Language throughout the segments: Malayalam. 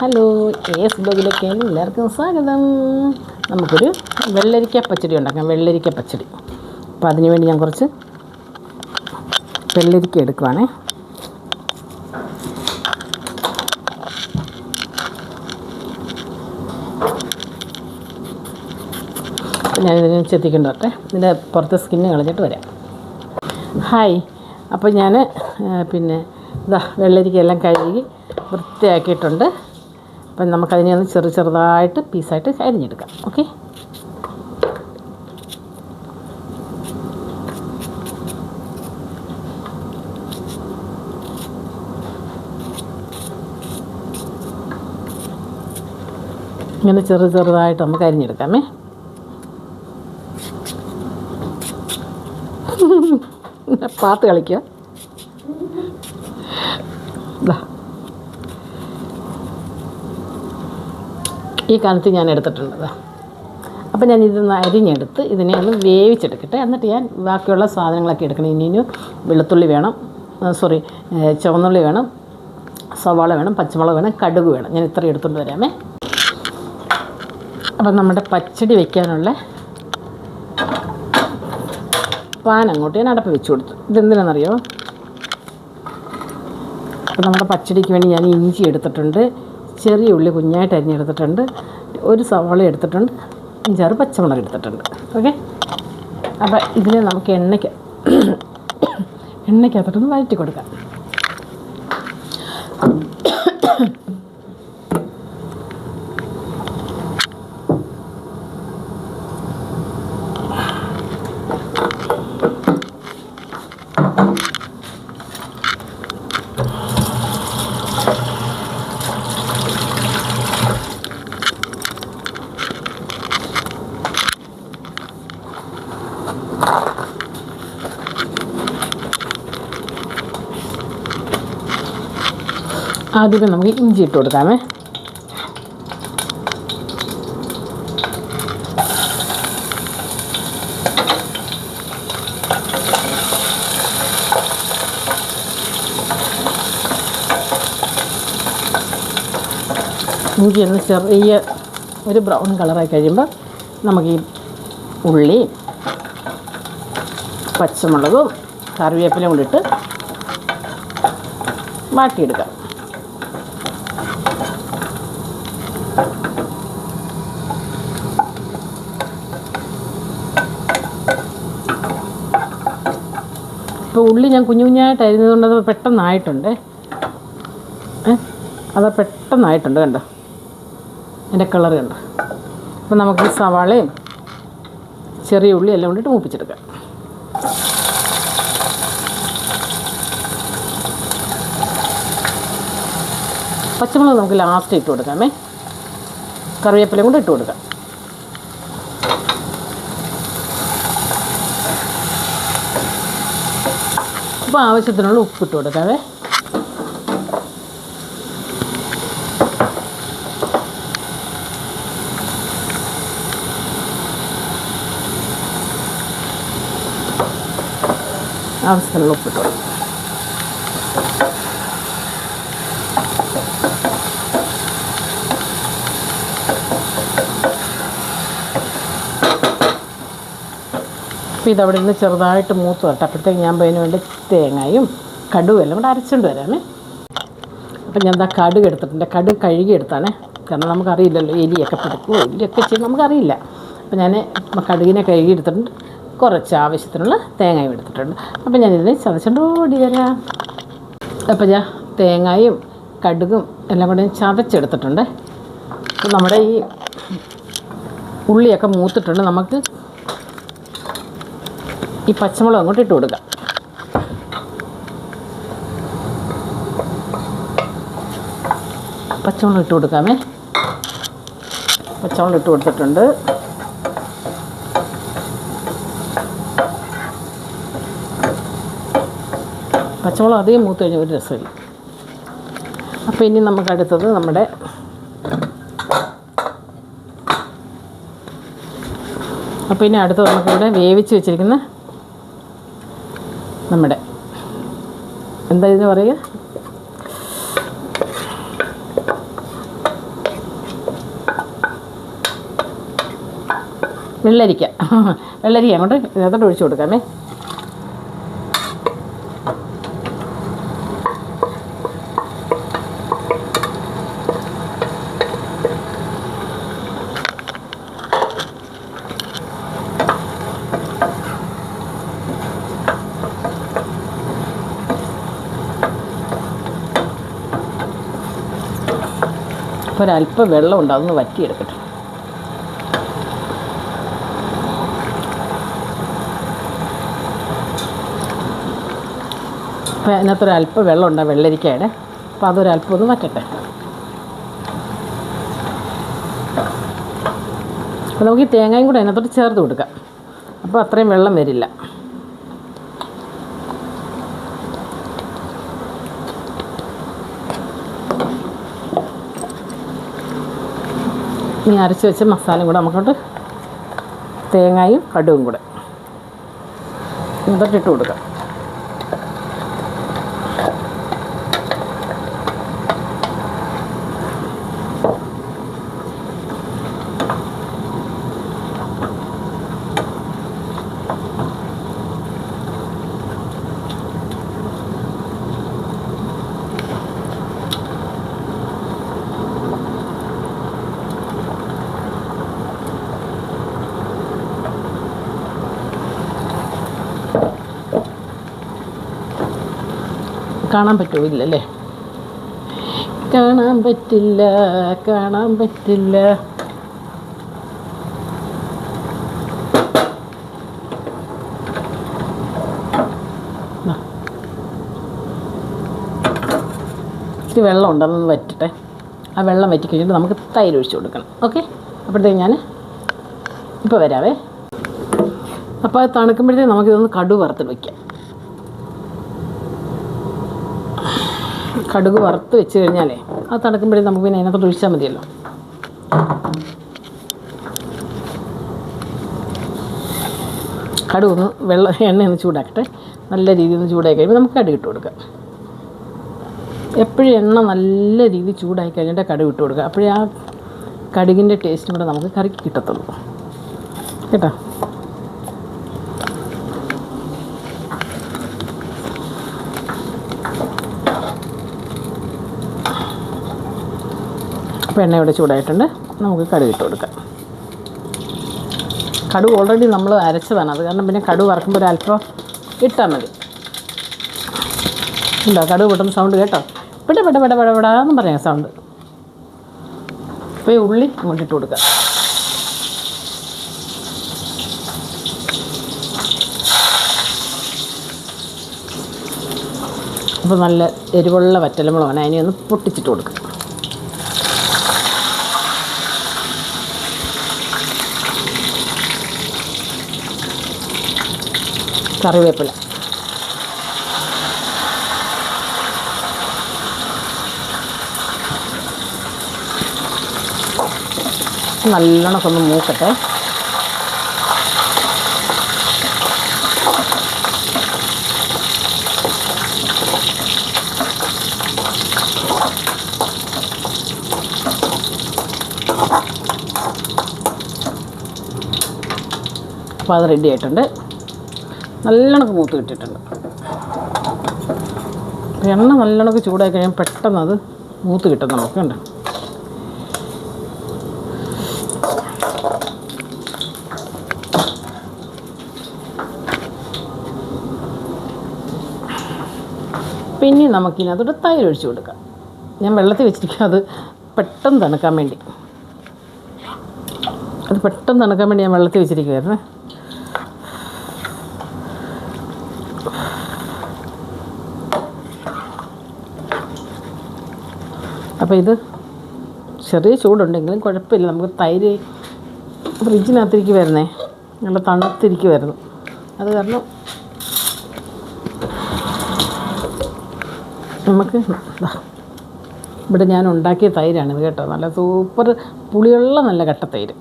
ഹലോ എസ് ബ്ലോഗിലേക്ക് എല്ലാവർക്കും സ്വാഗതം. നമുക്കൊരു വെള്ളരിക്ക പച്ചടി ഉണ്ടാക്കാം വെള്ളരിക്ക പച്ചടി. അപ്പോൾ അതിന് വേണ്ടി ഞാൻ കുറച്ച് വെള്ളരിക്ക എടുക്കുവാണേ. ഞാനിതിന് ഞാനിതിനെ ചെത്തിക്കൊണ്ട് വരട്ടെ ഇതിന്റെ പുറത്തെ സ്കിന്ന് കളഞ്ഞിട്ട് വരാം. ഹായ് അപ്പോൾ ഞാൻ പിന്നെ ഇതാ വെള്ളരിക്കയെല്ലാം കഴുകി വൃത്തിയാക്കിയിട്ടുണ്ട്. അപ്പം നമുക്കതിനെ ഒന്ന് ചെറു ചെറുതായിട്ട് പീസായിട്ട് അരിഞ്ഞെടുക്കാം. ഓക്കെ? ഇങ്ങനെ ചെറു ചെറുതായിട്ട് നമുക്ക് അരിഞ്ഞെടുക്കാമേ. പാത്ത് കളിക്കുക ഈ കാലത്ത് ഞാൻ എടുത്തിട്ടുള്ളത്. അപ്പോൾ ഞാൻ ഇതൊന്ന് അരിഞ്ഞെടുത്ത് ഇതിനെ ഒന്ന് വേവിച്ചെടുക്കട്ടെ. എന്നിട്ട് ഞാൻ ബാക്കിയുള്ള സാധനങ്ങളൊക്കെ എടുക്കണം. ഇനി വെളുത്തുള്ളി വേണം സോറി ചുവന്നുള്ളി വേണം സവാള വേണം പച്ചമുളക് വേണം കടുക് വേണം. ഞാൻ ഇത്ര എടുത്തുകൊണ്ട് വരാമേ. അപ്പം നമ്മുടെ പച്ചടി വയ്ക്കാനുള്ള പാൻ അങ്ങോട്ട് ഞാൻ അടപ്പ് വെച്ച് കൊടുത്തു. ഇതെന്തിനാണെന്നറിയോ? അപ്പോൾ നമ്മുടെ പച്ചടിക്ക് വേണ്ടി ഞാൻ ഇഞ്ചി എടുത്തിട്ടുണ്ട്. ചെറിയ ഉള്ളി കുഞ്ഞായിട്ട് അരിഞ്ഞെടുത്തിട്ടുണ്ട്. ഒരു സവാള എടുത്തിട്ടുണ്ട്. അഞ്ചാറ് പച്ചമുളക് എടുത്തിട്ടുണ്ട്. ഓക്കെ അപ്പോൾ ഇതിനെ നമുക്ക് എണ്ണയ്ക്ക് എണ്ണയ്ക്കകത്തോട്ടൊന്ന് വഴറ്റി കൊടുക്കാം. ആദ്യമേ നമുക്ക് ഇഞ്ചി ഇട്ട് കൊടുക്കാമേ. ഇഞ്ചി ഒന്ന് ചെറിയ ഒരു ബ്രൗൺ കളറായി കഴിയുമ്പോൾ നമുക്ക് ഈ ഉള്ളി പച്ചമുളകും കറിവേപ്പിലയും കൂടിയിട്ട് വാട്ടിയെടുക്കാം. ഇപ്പോൾ ഉള്ളി ഞാൻ കുഞ്ഞു കുഞ്ഞായിട്ട് അരിഞ്ഞതുകൊണ്ട് അത് പെട്ടെന്നായിട്ടുണ്ട്. അത് പെട്ടെന്നായിട്ടുണ്ട് കണ്ടോ? എന്റെ കളർ കണ്ടോ? അപ്പോൾ നമുക്ക് ഈ സവാളയും ചെറിയ ഉള്ളി എല്ലാം കൊണ്ടിട്ട് മൂപ്പിച്ചെടുക്കാം. പച്ചമുളക് നമുക്ക് ലാസ്റ്റ് ഇട്ട് കൊടുക്കാമേ. കറിവേപ്പിലയും കൂടെ ഇട്ട് കൊടുക്കാം. അപ്പോൾ ആവശ്യത്തിനുള്ള ഉപ്പിട്ട് കൊടുക്കാവേ. ആവശ്യത്തിനുള്ള ഉപ്പിട്ട് കൊടുക്കാം. അപ്പോൾ അവിടെ നിന്ന് ചെറുതായിട്ട് മൂത്ത് വരട്ടെ. അപ്പോഴത്തേക്ക് ഞാൻ അതിന് വേണ്ടി തേങ്ങയും കടുവും എല്ലാം കൂടെ അരച്ചുകൊണ്ട് വരാമേ. അപ്പം ഞാൻ എന്താ കടുക് എടുത്തിട്ടുണ്ട്. കടുക് കഴുകി എടുത്താണേ. കാരണം നമുക്കറിയില്ലല്ലോ എലിയൊക്കെ പിടിക്കുമോ എലിയൊക്കെ ചെയ്യും നമുക്കറിയില്ല. അപ്പം ഞാൻ കടുകിനെ കഴുകി എടുത്തിട്ടുണ്ട്. കുറച്ച് ആവശ്യത്തിനുള്ള തേങ്ങയും എടുത്തിട്ടുണ്ട്. അപ്പം ചതച്ചുകൊണ്ട് ഓടി വരാം. അപ്പം ഞാൻ തേങ്ങയും കടുകും എല്ലാം കൂടെ ചതച്ചെടുത്തിട്ടുണ്ട്. നമ്മുടെ ഈ ഉള്ളിയൊക്കെ മൂത്തിട്ടുണ്ട്. നമുക്ക് ഈ പച്ചമുളക് അങ്ങോട്ട് ഇട്ട് കൊടുക്കാം. പച്ചമുളക് ഇട്ട് കൊടുക്കാമേ. പച്ചമുളക് ഇട്ട് കൊടുത്തിട്ടുണ്ട്. പച്ചമുളക് അധികം മൂത്ത് കഴിഞ്ഞാൽ ഒരു രസമില്ല. അപ്പോൾ ഇനി നമുക്ക് അടുത്തത് നമ്മുടെ അപ്പോൾ ഇനി അടുത്ത് നമുക്കിവിടെ വേവിച്ച് വെച്ചിരിക്കുന്ന നമ്മുടെ. എന്താ ഇതിന് പറയുക? വെള്ളരിക്ക. വെള്ളരിക്ക അങ്ങോട്ട് ഇതിനകത്തോട്ട് ഒഴിച്ചു കൊടുക്കാമേ. അപ്പോൾ ഒരല്പം വെള്ളമുണ്ട് അതൊന്ന് വറ്റിയെടുക്കട്ടെ. അപ്പോൾ അതിനകത്തൊരു അല്പം വെള്ളം ഉണ്ട് വെള്ളരിക്കയുടെ. അപ്പോൾ അതൊരല്പം ഒന്ന് വറ്റട്ടെ. അപ്പോൾ നമുക്ക് ഈ തേങ്ങയും കൂടെ അതിനകത്തോട്ട് ചേർത്ത് കൊടുക്കാം. അപ്പോൾ അത്രയും വെള്ളം വരില്ല. ഇനി അരച്ച് വെച്ച മസാലയും കൂടെ നമുക്കോട്ട് തേങ്ങയും കടുവും കൂടെ. എന്നിട്ട് ഇട്ട് കൊടുക്കാം. കാണാൻ പറ്റുമോ ഇല്ലല്ലേ കാണാൻ പറ്റില്ല കാണാൻ പറ്റില്ല. ഇത്തിരി വെള്ളം ഉണ്ടെന്ന് വറ്റട്ടെ. ആ വെള്ളം വറ്റി കഴിഞ്ഞിട്ട് നമുക്ക് തൈര് ഒഴിച്ചു കൊടുക്കണം. ഓക്കെ? അപ്പോഴത്തേക്ക് ഞാൻ ഇപ്പോൾ വരാവേ. അപ്പോൾ അത് തണുക്കുമ്പോഴത്തേക്ക് നമുക്കിതൊന്ന് കടു വറുത്ത് വയ്ക്കാം കടുക് വറുത്ത് വെച്ച് കഴിഞ്ഞാലേ അത് തണുക്കുമ്പോഴേ നമുക്ക് പിന്നെ അതിനകത്ത് ഒഴിച്ചാൽ മതിയല്ലോ. കടുക് ഒന്ന് വെള്ളം എണ്ണ ഒന്ന് ചൂടാക്കട്ടെ. നല്ല രീതിയിൽ ഒന്ന് ചൂടായി കഴിയുമ്പോൾ നമുക്ക് കടുക് ഇട്ട് കൊടുക്കാം. എപ്പോഴും എണ്ണ നല്ല രീതിയിൽ ചൂടായി കഴിഞ്ഞിട്ട് കടുക് ഇട്ട് കൊടുക്കുക. അപ്പോഴേ ആ കടുകിന്റെ ടേസ്റ്റും കൂടെ നമുക്ക് കറിക്ക് കിട്ടത്തുള്ളൂ. കേട്ടോ? അപ്പോൾ എണ്ണ ഇവിടെ ചൂടായിട്ടുണ്ട്. നമുക്ക് കടുക് ഇട്ട് കൊടുക്കാം. കടുക് ഓൾറെഡി നമ്മൾ അരച്ചതാണ്. അത് കാരണം പിന്നെ കടു വറക്കുമ്പോൾ ഒരു അല്പം ഇട്ടാൽ മതി. ഉണ്ടോ കടുക് പൊട്ടുന്ന സൗണ്ട് കേട്ടോ? പെട്ട പെട്ട പെട പെട പെടാന്ന് പറയാം സൗണ്ട് അപ്പോൾ ഉള്ളി അങ്ങോട്ട് ഇട്ട് കൊടുക്കാം. അപ്പോൾ നല്ല എരിവുള്ള വറ്റലമുളകാണ് അതിനെ ഒന്ന് പൊട്ടിച്ചിട്ട് കൊടുക്കുക കറിവേപ്പില. നല്ലോണം ഒന്ന് മൂക്കട്ടെ. അപ്പോൾ അത് റെഡി ആയിട്ടുണ്ട്. നല്ലോണം മൂത്ത് കിട്ടിയിട്ടുണ്ട്. എണ്ണ നല്ലോണം ചൂടായി കഴിയാൻ പെട്ടെന്ന് അത് മൂത്ത് കിട്ടും നമുക്ക് കണ്ടോ? പിന്നെ നമുക്കിനകത്തോട്ട് തൈര് ഒഴിച്ചു കൊടുക്കാം. ഞാൻ വെള്ളത്തിൽ വെച്ചിരിക്കും അത് പെട്ടെന്ന് തണുക്കാൻ വേണ്ടി. അത് പെട്ടെന്ന് തണുക്കാൻ വേണ്ടി ഞാൻ വെള്ളത്തിൽ വെച്ചിരിക്കുമായിരുന്നേ അപ്പോൾ ഇത് ചെറിയ ചൂടുണ്ടെങ്കിലും കുഴപ്പമില്ല. നമുക്ക് തൈര് ഫ്രിഡ്ജിനകത്തിരിക്കും വരുന്നേ. നല്ല തണുത്തിരിക്കുമായിരുന്നു അത് കാരണം നമുക്ക് ഇവിടെ ഞാൻ ഉണ്ടാക്കിയ ഇത് കേട്ടോ. നല്ല സൂപ്പർ പുളിയുള്ള നല്ല കട്ട തൈര്.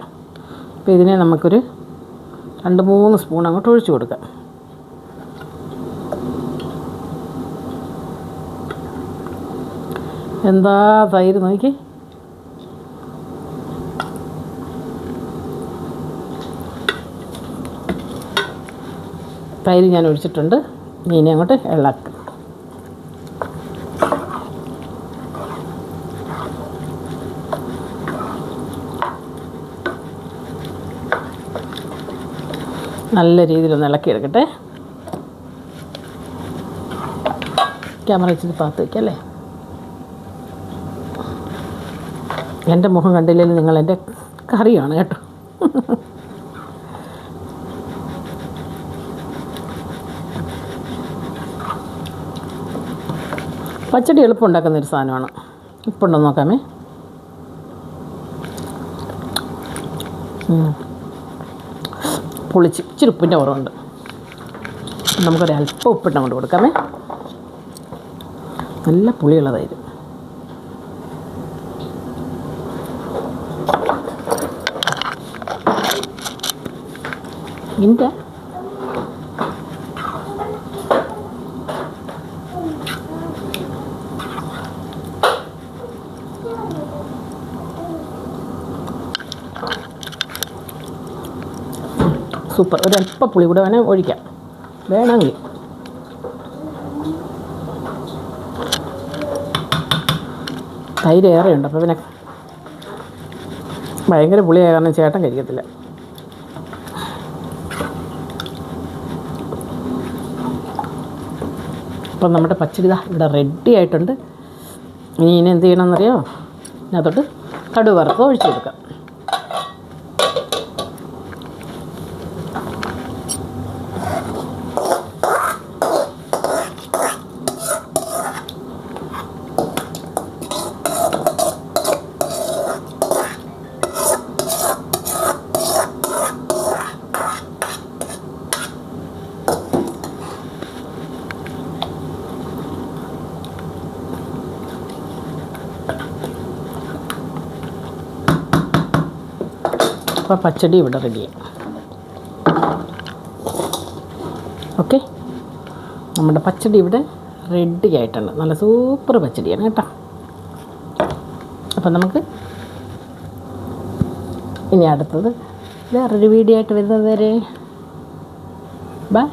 അപ്പോൾ ഇതിനെ നമുക്കൊരു രണ്ട് മൂന്ന് സ്പൂൺ അങ്ങോട്ട് ഒഴിച്ചു കൊടുക്കാം. എന്താ തൈര് നോക്കി? തൈര് ഞാൻ ഒഴിച്ചിട്ടുണ്ട്. മീനെ അങ്ങോട്ട് ഇളക്കും. നല്ല രീതിയിലൊന്ന് ഇളക്കിയെടുക്കട്ടെ. ക്യാമറ വെച്ചിട്ട് പാത്ത് വയ്ക്കല്ലേ എന്റെ മുഖം കണ്ടില്ലെങ്കിൽ നിങ്ങൾ എന്റെ കറിയാണ് കേട്ടോ. പച്ചടി എളുപ്പം ഉണ്ടാക്കുന്ന ഒരു സാധനമാണ്. ഇപ്പുണ്ടോ നോക്കാമേ? പൊളിച്ച്. ഇച്ചിരി ഉപ്പിന്റെ കുറവുണ്ട്. നമുക്കൊരു അല്പം ഉപ്പിട്ട് അങ്ങോട്ട് കൊടുക്കാമേ. നല്ല പുളിയുള്ളതായിരുന്നു ഇന്റെ സൂപ്പർ. ഒരു അല്പം പുളി കൂടെ വേണേൽ ഒഴിക്കാം. വേണമെങ്കിൽ. തൈര് ഏറെയുണ്ട് അപ്പോൾ പിന്നെ ഭയങ്കര പുളിയായ കാരണം ചേട്ടൻ കഴിക്കത്തില്ല. അപ്പം നമ്മുടെ പച്ചടി ഇതാ ഇവിടെ റെഡി ആയിട്ടുണ്ട്. ഇനി ഇനി എന്ത് ചെയ്യണമെന്നറിയോ? അതിനകത്തോട്ട് കടുക് വറുത്ത് ഒഴിച്ചു കൊടുക്കാം. അപ്പോൾ പച്ചടി ഇവിടെ റെഡിയായി ഓക്കെ നമ്മുടെ പച്ചടി ഇവിടെ റെഡി ആയിട്ടുണ്ട്. നല്ല സൂപ്പർ പച്ചടിയാണ് കേട്ടോ. അപ്പം നമുക്ക് ഇനി അടുത്തത് വേറൊരു വീഡിയോ ആയിട്ട് വരുന്നത് വരെ ബൈ